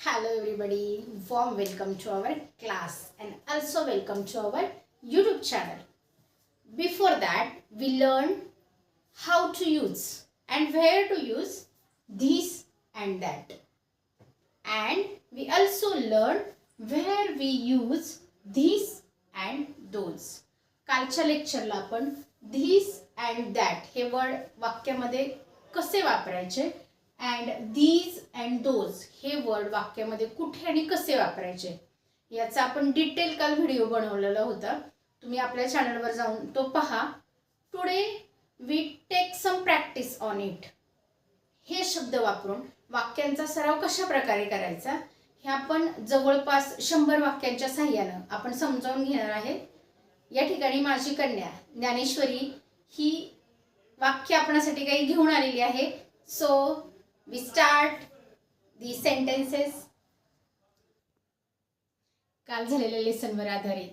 Hello, everybody. Warm welcome to our class and also welcome to our YouTube channel. Before that, we learned how to use and where to use this and that. And we also learned where we use these and those. कालच्या लेक्चरला आपण this and that हे word वाक्यामध्ये कसे वापरायचे and these and those हे word वाक्यामध्ये कुठे आणि कसे वापरायचे? याचा आपण डिटेल काल व्हिडिओ बनवलेला होता. तुम्ही आपल्या चॅनलवर जाऊन तो पहा. Today we take some practice on it हे शब्द वापरून वाक्यांचा सराव कशा प्रकारे करायचा? हे आपण जवळपास शंभर वाक्यांच्या साह्यानं आपण समजावून घेणार आहे. या ठिकाणी माझी कन्या ज्ञानेश्वरी ही वाक्य आपणासाठी काही घेऊन आलेली आहे. So we start the sentences. काल झालेल्या लेसनवर आधारित.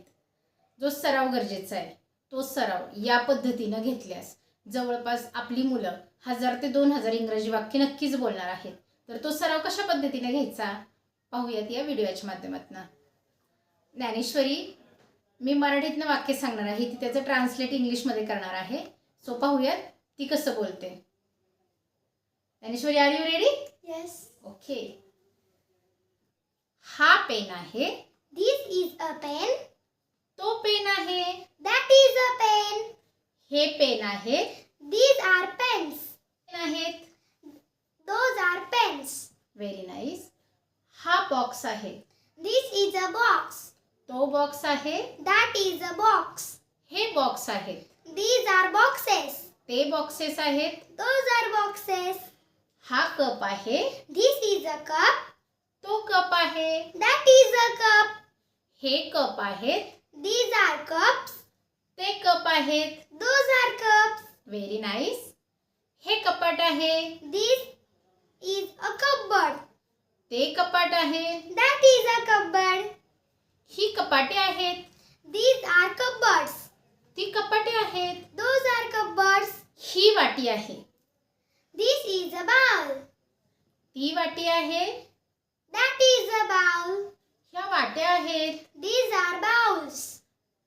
जो सराव गरजेचा आहे तो सराव या पद्धतीनं घेतल्यास जवळपास आपली मुलं हजार ते दोन हजार इंग्रजी वाक्य नक्कीच बोलणार आहेत. तर तो सराव कशा पद्धतीने घ्यायचा? पाहूयात या व्हिडिओच्या माध्यमातून. ज्ञानेश्वरी मी मराठीतनं वाक्य सांगणार आहे ती त्याचं ट्रान्सलेट इंग्लिशमध्ये करणार आहे. सो पाहूयात ती कसं बोलते. Dnyaneshwari are you ready Yes. Okay हा पेन आहे This is a pen. तो पेन आहे That is a pen. हे पेन आहे These are pens. पेन आहेत Those are pens. Very nice हा बॉक्स आहे This is a box. तो बॉक्स आहे That is a box. हे बॉक्स आहेत These are boxes. ते बॉक्सेस आहेत Those are boxes. हा कप आहे. दिस इज अ कप तो कप आहे. दॅट इज अ कप हे कप आहेत. दीज आर कप्स ते कप आहेत. Those are cups very nice हे कपाट आहे. दिस इज अ कपबर्ड ते कपाट आहे. दॅट इज अ कपबर्ड ही कपाटे आहेत. दीज आर कपबर्ड्स ती कपाटे आहेत. दोज आर कपबर्ड्स ही वाटी आहे. दिस इज अ बा ती वाटी आहे That is a bowl. ह्या वाट्या आहेत These are bowls.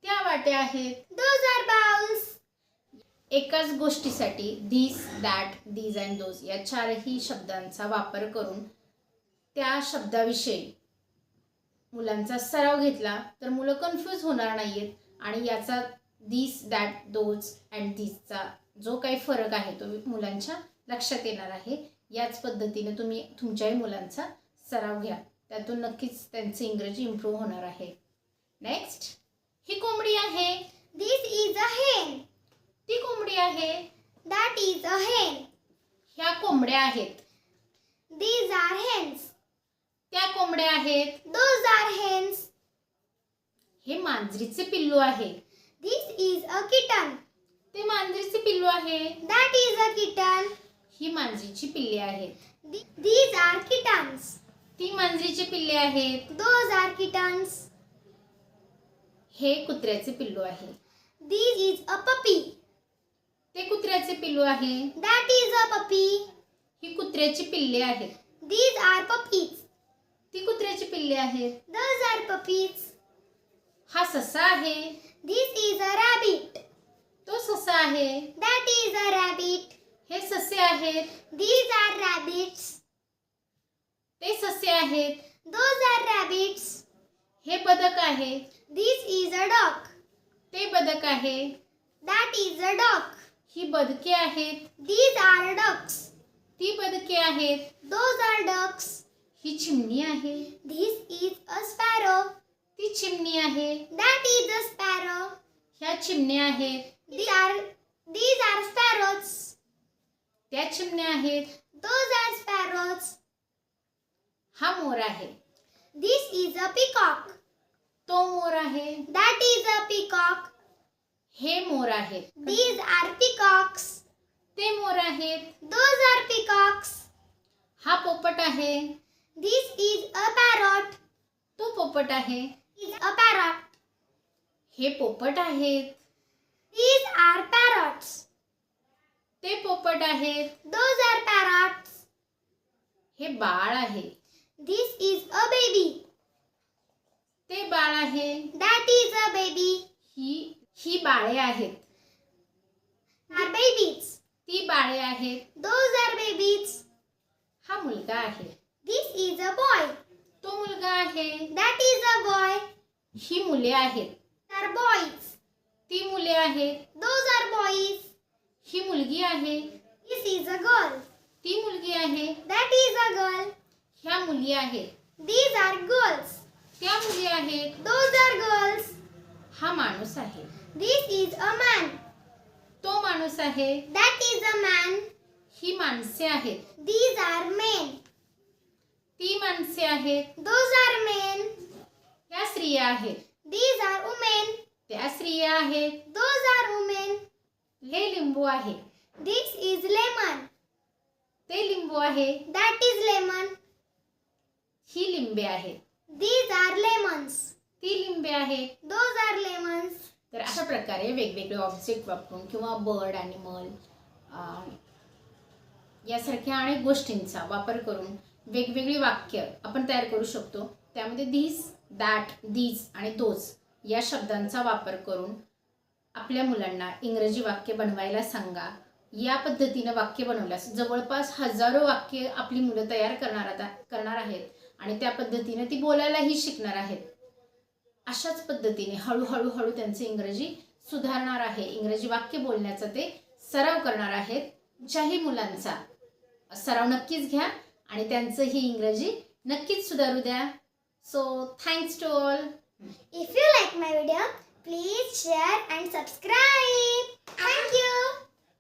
त्या वाट्या आहेत Those are bowls. एकाच गोष्टीसाठी this that these and those या चारही शब्दांचा वापर करून त्या शब्दाविषयी मुलांचा सराव घेतला तर मुलं कन्फ्यूज होणार नाहीयेत आणि याचा दिस दॅट दोज अँड दिसचा जो काही फरक आहे तो मुलांच्या लक्षात येणार आहे याच पद्धतीने तुम्ही तुमच्याही मुलांचा सराव घ्या त्यातून नक्कीच त्यांचे इंग्रजी इम्प्रूव्ह होणार आहे नेक्स्ट ही कोंबडी आहे This is a hen. ती कोंबडी आहे That is a hen. ह्या कोंबड्या आहेत These are hens. त्या कोंबड्या आहेत Those are hens. हे मांजरीचे पिल्लू आहे This is a kitten. ते मांजरीचे पिल्लू आहे That is a kitten. ही मांजरीची पिल्ले आहेत. दीज आर किटन्स ती मांजरीची पिल्ले आहेत. दोज आर किटन्स हे कुत्र्याचे पिल्लू आहे. दीज इज अ पपी ते कुत्र्याचे पिल्लू आहे. दॅट इज अ पपी ही कुत्र्याची पिल्ले आहेत. दीज आर पपीज ती कुत्र्याची पिल्ले आहेत. दोज आर पपीज हा ससा आहे. दिस इज अ रॅबिट तो ससा आहे. दॅट इज अ रॅबिट हे ससे आहेत. दीज आर रॅबिट्स ते ससे आहेत. दोज आर रॅबिट्स हे बदक आहे. दिस इज अ डॉग ते बदक आहे. दॅट इज अ डॉग ही बदके आहेत. दीज आर डक्स ती बदके आहेत. दोज आर डक्स ही चिमणी आहे. दिस इज अ स्पॅरो ती चिमणी आहे. दॅट इज अ स्पॅरो ह्या चिमणी आहेत. These are these are sparrows त्या चिमण्या आहेत. दोज आर स्पॅरोज हा मोर आहे. दिस इज अ पिकॉक तो मोर आहे. दॅट इज अ पिकॉक हे मोर आहे. दीज आर पिकॉक्स ते मोर आहेत. दोज आर पिकॉक्स हा पोपट आहे. दिस इज अ पॅरॉट तो पोपट आहे. इज अ पॅरॉट हे पोपट आहेत. दीज आर पॅरॉट्स पोपट आहे दोज आर पॅरॉट्स हे बाळ आहे. दिस इज अ बेबी ते बाळ आहे. दॅट इज अ बेबी ही ही बाळे आहेत. आर बेबीज ती बाळे आहेत. दोज आर बेबीज हा मुलगा आहे. दिस इज अ बॉय तो मुलगा आहे. दॅट इज अ बॉय ही मुले आहेत. आर बॉयज ती मुले आहेत. दोज आर बॉईज ही मुलगी आहे. This is a girl. ती मुलगी आहे That is a girl. ह्या मुली आहेत These are girls. त्या मुली आहेत Those are girls. हा माणूस आहे This is a man. तो माणूस आहे That is a man. ही माणसे आहेत These are men. ती माणसे आहेत Those are men. ह्या स्त्रिया आहेत These are women. त्या स्त्रिया आहेत Those are women. हे लिंबू आहे This is lemon. ते लिंबू आहे That is lemon. ही लिंबे आहेत These are lemons. ती लिंबे आहेत Those are lemons. तर अशा प्रकारे वेगवेगळे ऑब्जेक्ट वापरून किंवा बर्ड ॲनिमल यासारख्या अनेक गोष्टींचा वापर करून वेगवेगळी वाक्य आपण तयार करू शकतो त्यामध्ये धीस दॅट दीज आणि दोज या शब्दांचा वापर करून आपल्या मुलांना इंग्रजी वाक्य बनवायला सांगा या पद्धतीनं वाक्य बनवल्यास जवळपास हजारो वाक्य आपली मुलं तयार करणार आता करणार आहेत आणि त्या पद्धतीने ती बोलायलाही शिकणार आहेत. अशाच पद्धतीने हळूहळू हळू त्यांचे इंग्रजी सुधारणार आहे. इंग्रजी वाक्य बोलण्याचा ते सराव करणार आहेत. ज्याही मुलांचा सराव नक्कीच घ्या आणि त्यांचं ही इंग्रजी नक्कीच सुधारू द्या. So thanks to all if you like my video please share and subscribe thank you